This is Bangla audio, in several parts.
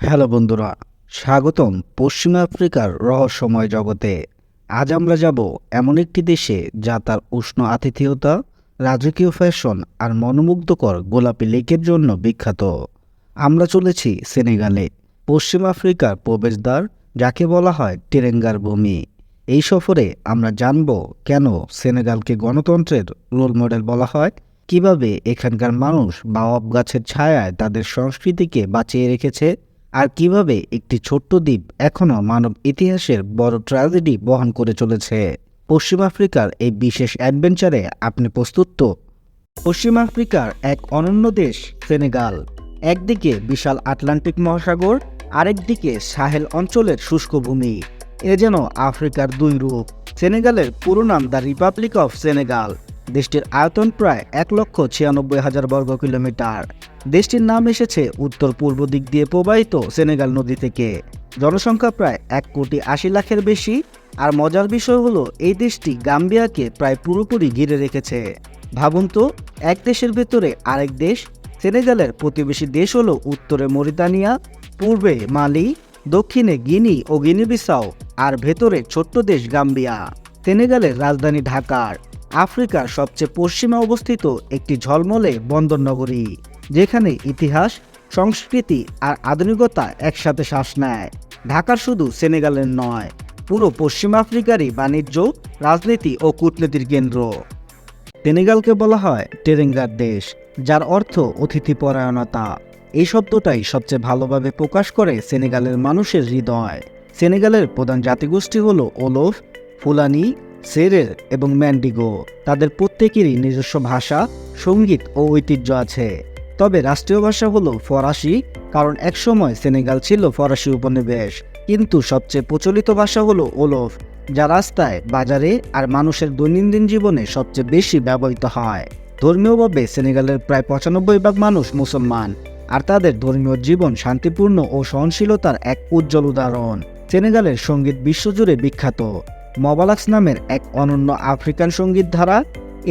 হ্যালো বন্ধুরা, স্বাগতম পশ্চিম আফ্রিকার রহস্যময় জগতে। আজ আমরা যাব এমন একটি দেশে যা তার উষ্ণ আতিথেয়তা, রাজকীয় ফ্যাশন আর মনোমুগ্ধকর গোলাপি লেকের জন্য বিখ্যাত। আমরা চলেছি সেনেগালে, পশ্চিম আফ্রিকার প্রবেশদ্বার যাকে বলা হয় টেরেঙ্গার ভূমি। এই সফরে আমরা জানব কেন সেনেগালকে গণতন্ত্রের রোল মডেল বলা হয়, কীভাবে এখানকার মানুষ বাওয়াব গাছের ছায়ায় তাদের সংস্কৃতিকে বাঁচিয়ে রেখেছে আর কীভাবে একটি ছোট্ট দ্বীপ এখনও মানব ইতিহাসের বড় ট্র্যাজেডি বহন করে চলেছে? পশ্চিম আফ্রিকার এই বিশেষ অ্যাডভেঞ্চারে আপনি প্রস্তুত তো? পশ্চিম আফ্রিকার এক অনন্য দেশ, সেনেগাল। একদিকে বিশাল আটলান্টিক মহাসাগর, আরেকদিকে সাহেল অঞ্চলের শুষ্ক ভূমি। এ যেন আফ্রিকার দুই রূপ। সেনেগালের পুরো নাম দ্য রিপাবলিক অফ সেনেগাল। দেশটির আয়তন প্রায় এক লক্ষ ছিয়ানব্বই হাজার বর্গ কিলোমিটার। দেশটির নাম এসেছে উত্তর পূর্ব দিক দিয়ে প্রবাহিত সেনেগাল নদী থেকে। জনসংখ্যা প্রায় এক কোটি আশি লাখের বেশি, আর মজার বিষয় হলো এই দেশটি গাম্বিয়াকে প্রায় পুরোপুরি ঘিরে রেখেছে। ভাবুন তো, এক দেশের ভেতরে আরেক দেশ, সেনেগালের প্রতিবেশী দেশ হলো উত্তরে মরিতানিয়া, পূর্বে মালি, দক্ষিণে গিনি ও গিনিবিসাও, আর ভেতরে ছোট্ট দেশ গাম্বিয়া। সেনেগালের রাজধানী ঢাকার, আফ্রিকার সবচেয়ে পশ্চিমে অবস্থিত একটি ঝলমলে বন্দর নগরী। যেখানে ইতিহাস, সংস্কৃতি আর আধুনিকতা একসাথে শ্বাস নেয়। ঢাকার শুধু সেনেগালের নয়, পুরো পশ্চিম আফ্রিকারই বাণিজ্য, রাজনীতি ও কূটনীতির কেন্দ্র। সেনেগালকে বলা হয় টেরেঙ্গার দেশ, যার অর্থ অতিথি পরায়ণতা এই শব্দটাই সবচেয়ে ভালোভাবে প্রকাশ করে সেনেগালের মানুষের হৃদয়। সেনেগালের প্রধান জাতিগোষ্ঠী হল ওলোফ, ফুলানি, সেরের এবং ম্যান্ডিগো। তাদের প্রত্যেকেরই নিজস্ব ভাষা, সংগীত ও ঐতিহ্য আছে। তবে রাষ্ট্রীয় ভাষা হলো ফরাসি, কারণ একসময় সেনেগাল ছিল ফরাসি উপনিবেশ। কিন্তু সবচেয়ে প্রচলিত ভাষা হলো ওলোফ, যা রাস্তায়, বাজারে আর মানুষের দৈনন্দিন জীবনে সবচেয়ে বেশি ব্যবহৃত হয়। ধর্মীয়ভাবে সেনেগালের প্রায় পঁচানব্বই ভাগ মানুষ মুসলমান, আর তাদের ধর্মীয় জীবন শান্তিপূর্ণ ও সহনশীলতার এক উজ্জ্বল উদাহরণ। সেনেগালের সংগীত বিশ্বজুড়ে বিখ্যাত। মবালাক্স নামের এক অনন্য আফ্রিকান সংগীত ধারা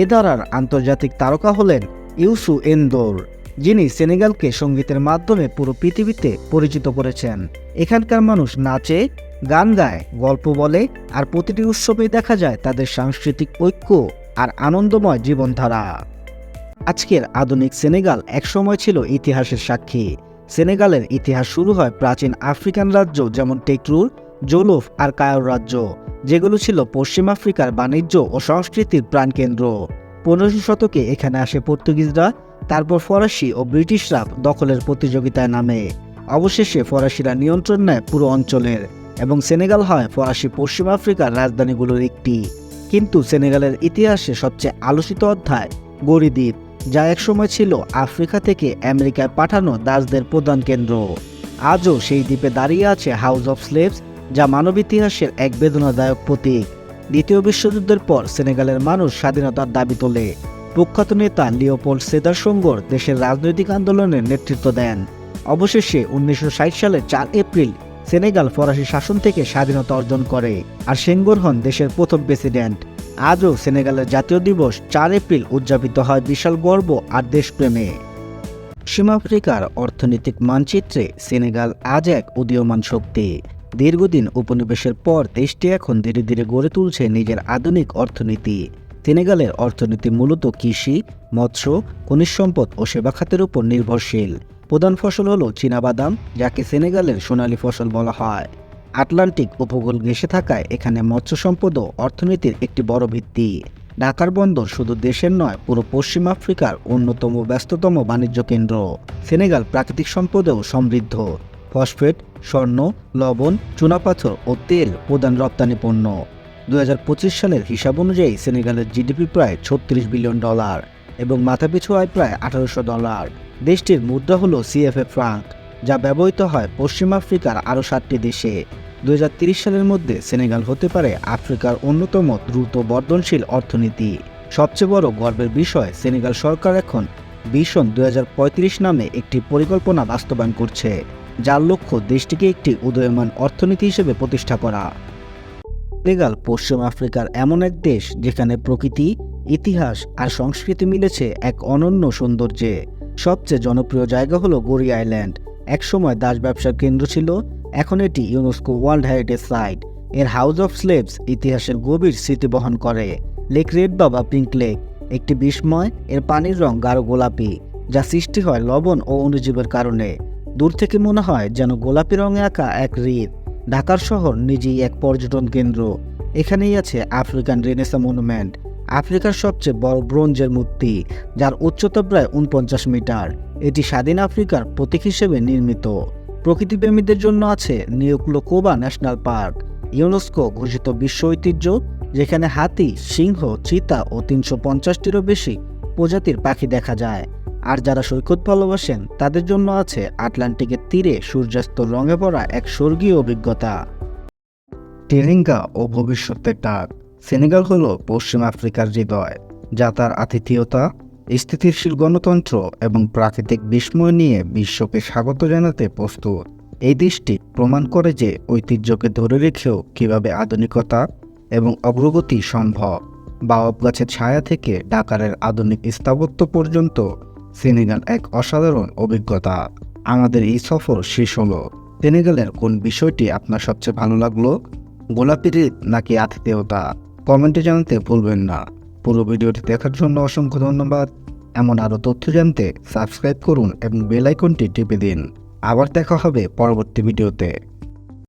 এ ধারার আন্তর্জাতিক তারকা হলেন ইউসু এন্দোর। যিনি সেনেগালকে সঙ্গীতের মাধ্যমে পুরো পৃথিবীতে পরিচিত করেছেন। এখানকার মানুষ নাচে, গান গায়, গল্প বলে, আর প্রতিটি উৎসবেই দেখা যায় তাদের সাংস্কৃতিক ঐক্য আর আনন্দময় জীবনধারা। আজকের আধুনিক সেনেগাল একসময় ছিল ইতিহাসের সাক্ষী। সেনেগালের ইতিহাস শুরু হয় প্রাচীন আফ্রিকান রাজ্য যেমন টেকরুর, জোলোফ আর কায়র রাজ্য, যেগুলো ছিল পশ্চিম আফ্রিকার বাণিজ্য ও সংস্কৃতির প্রাণকেন্দ্র। পনেরোশো শতকে এখানে আসে পর্তুগিজরা তারপর ফরাসি ও ব্রিটিশরা দখলের প্রতিযোগিতায় নামে। অবশেষে ফরাসিরা নিয়ন্ত্রণ নেয় পুরো অঞ্চলের এবং সেনেগাল হয় ফরাসি পশ্চিম আফ্রিকার রাজধানীগুলোর একটি। কিন্তু সেনেগালের ইতিহাসে সবচেয়ে আলোচিত অধ্যায় গরিদ্বীপ যা একসময় ছিল আফ্রিকা থেকে আমেরিকায় পাঠানো দাসদের প্রধান কেন্দ্র। আজও সেই দ্বীপে দাঁড়িয়ে আছে হাউস অফ স্লেভস, যা মানব ইতিহাসের এক বেদনাদায়ক প্রতীক। দ্বিতীয় বিশ্বযুদ্ধের পর সেনেগালের মানুষ স্বাধীনতার দাবি তোলে। প্রখ্যাত নেতা লিওপোল্ড সেদার সঙ্গর দেশের রাজনৈতিক আন্দোলনের নেতৃত্ব দেন। অবশেষে উনিশশো সালের চার এপ্রিল সেনেগাল ফরাসি শাসন থেকে স্বাধীনতা অর্জন করে আর সেঙ্গর হন দেশের প্রথম প্রেসিডেন্ট। আজও সেনেগালের জাতীয় দিবস চার এপ্রিল উদযাপিত হয় বিশাল গর্ব আর দেশপ্রেমে। পশ্চিম আফ্রিকার অর্থনৈতিক মানচিত্রে সেনেগাল আজ এক উদীয়মান শক্তি। দীর্ঘদিন উপনিবেশের পর দেশটি এখন ধীরে ধীরে গড়ে তুলছে নিজের আধুনিক অর্থনীতি। সেনেগালের অর্থনীতি মূলত কৃষি, মৎস্য, খনিজ সম্পদ ও সেবা খাতের উপর নির্ভরশীল। প্রধান ফসল হল চীনাবাদাম যাকে সেনেগালের সোনালী ফসল বলা হয়। আটলান্টিক উপকূল ঘেঁষে থাকায় এখানে মৎস্য সম্পদও অর্থনীতির একটি বড় ভিত্তি। ঢাকার বন্দর শুধু দেশের নয়, পুরো পশ্চিম আফ্রিকার অন্যতম ব্যস্ততম বাণিজ্য কেন্দ্র। সেনেগাল প্রাকৃতিক সম্পদেও সমৃদ্ধ। ফসফেট, স্বর্ণ, লবণ চুনাপাথর ও তেল প্রধান রপ্তানি পণ্য দু হাজার পঁচিশ সালের হিসাব অনুযায়ী সেনেগালের জিডিপি প্রায় ছত্রিশ বিলিয়ন ডলার এবং মাথাপিছু আয় প্রায় আঠারোশো ডলার। দেশটির মুদ্রা হল সিএফএ ফ্রাঙ্ক, যা ব্যবহৃত হয় পশ্চিম আফ্রিকার আরও সাতটি দেশে। দু সালের মধ্যে সেনেগাল হতে পারে আফ্রিকার অন্যতম দ্রুত বর্ধনশীল অর্থনীতি। সবচেয়ে বড় গর্বের বিষয়, সেনেগাল সরকার এখন ভিশন দু নামে একটি পরিকল্পনা বাস্তবায়ন করছে, যার লক্ষ্য দেশটিকে একটি উদয়মান অর্থনীতি হিসেবে প্রতিষ্ঠা করা। সেনেগাল, পশ্চিম আফ্রিকার এমন এক দেশ যেখানে প্রকৃতি, ইতিহাস আর সংস্কৃতি মিলেছে এক অনন্য সৌন্দর্যে। সবচেয়ে জনপ্রিয় জায়গা হলো গড়ি আইল্যান্ড। একসময় দাস ব্যবসার কেন্দ্র ছিল, এখন এটি ইউনেস্কো ওয়ার্ল্ড হেরিটেজ সাইট। এর হাউস অফ স্লেভস ইতিহাসের গভীর স্মৃতি বহন করে। Lake Retba pink lake, একটি বিস্ময়, এর পানির রং গাঢ় গোলাপি, যা সৃষ্টি হয় লবণ ও অনুজীবের কারণে। দূর থেকে মনে হয় যেন গোলাপি রঙে আঁকা এক হ্রদ ঢাকার শহর নিজেই এক পর্যটন কেন্দ্র। এখানেই আছে আফ্রিকান রেনেসা মনুমেন্ট, আফ্রিকার সবচেয়ে বড় ব্রোঞ্জের মূর্তি, যার উচ্চতা প্রায় উনপঞ্চাশ মিটার। এটি স্বাধীন আফ্রিকার প্রতীক হিসেবে নির্মিত। প্রকৃতিপ্রেমীদের জন্য আছে Niokolo Koba national park, UNESCO ঘোষিত বিশ্ব ঐতিহ্য, যেখানে হাতি, সিংহ, চিতা ও তিনশো পঞ্চাশটিরও বেশি প্রজাতির পাখি দেখা যায়। আর যারা সৈকত ভালোবাসেন, তাদের জন্য আছে আটলান্টিকের তীরে সূর্যাস্ত রঙে পড়া এক স্বর্গীয় অভিজ্ঞতা। টেরিঙ্গা ও ভবিষ্যতের ডাক। সেনেগাল হল পশ্চিম আফ্রিকার হৃদয়, যা তার আতিথেয়তা, স্থিতিশীল গণতন্ত্র এবং প্রাকৃতিক বিস্ময় নিয়ে বিশ্বকে স্বাগত জানাতে প্রস্তুত। এই দেশটি প্রমাণ করে যে ঐতিহ্যকে ধরে রেখেও কীভাবে আধুনিকতা এবং অগ্রগতি সম্ভব। বাওয়াব গাছের ছায়া থেকে ডাকারের আধুনিক স্থাপত্য পর্যন্ত সেনেগাল এক অসাধারণ অভিজ্ঞতা। আমাদের এই সফর শেষ হলো। সেনেগালের কোন বিষয়টি আপনার সবচেয়ে ভালো লাগল? গোলাপি হৃদ নাকি আতিথেয়তা কমেন্টে জানাতে ভুলবেন না। পুরো ভিডিওটি দেখার জন্য অসংখ্য ধন্যবাদ। এমন আরও তথ্য জানতে সাবস্ক্রাইব করুন এবং বেল আইকনটি টিপে দিন। আবার দেখা হবে পরবর্তী ভিডিওতে।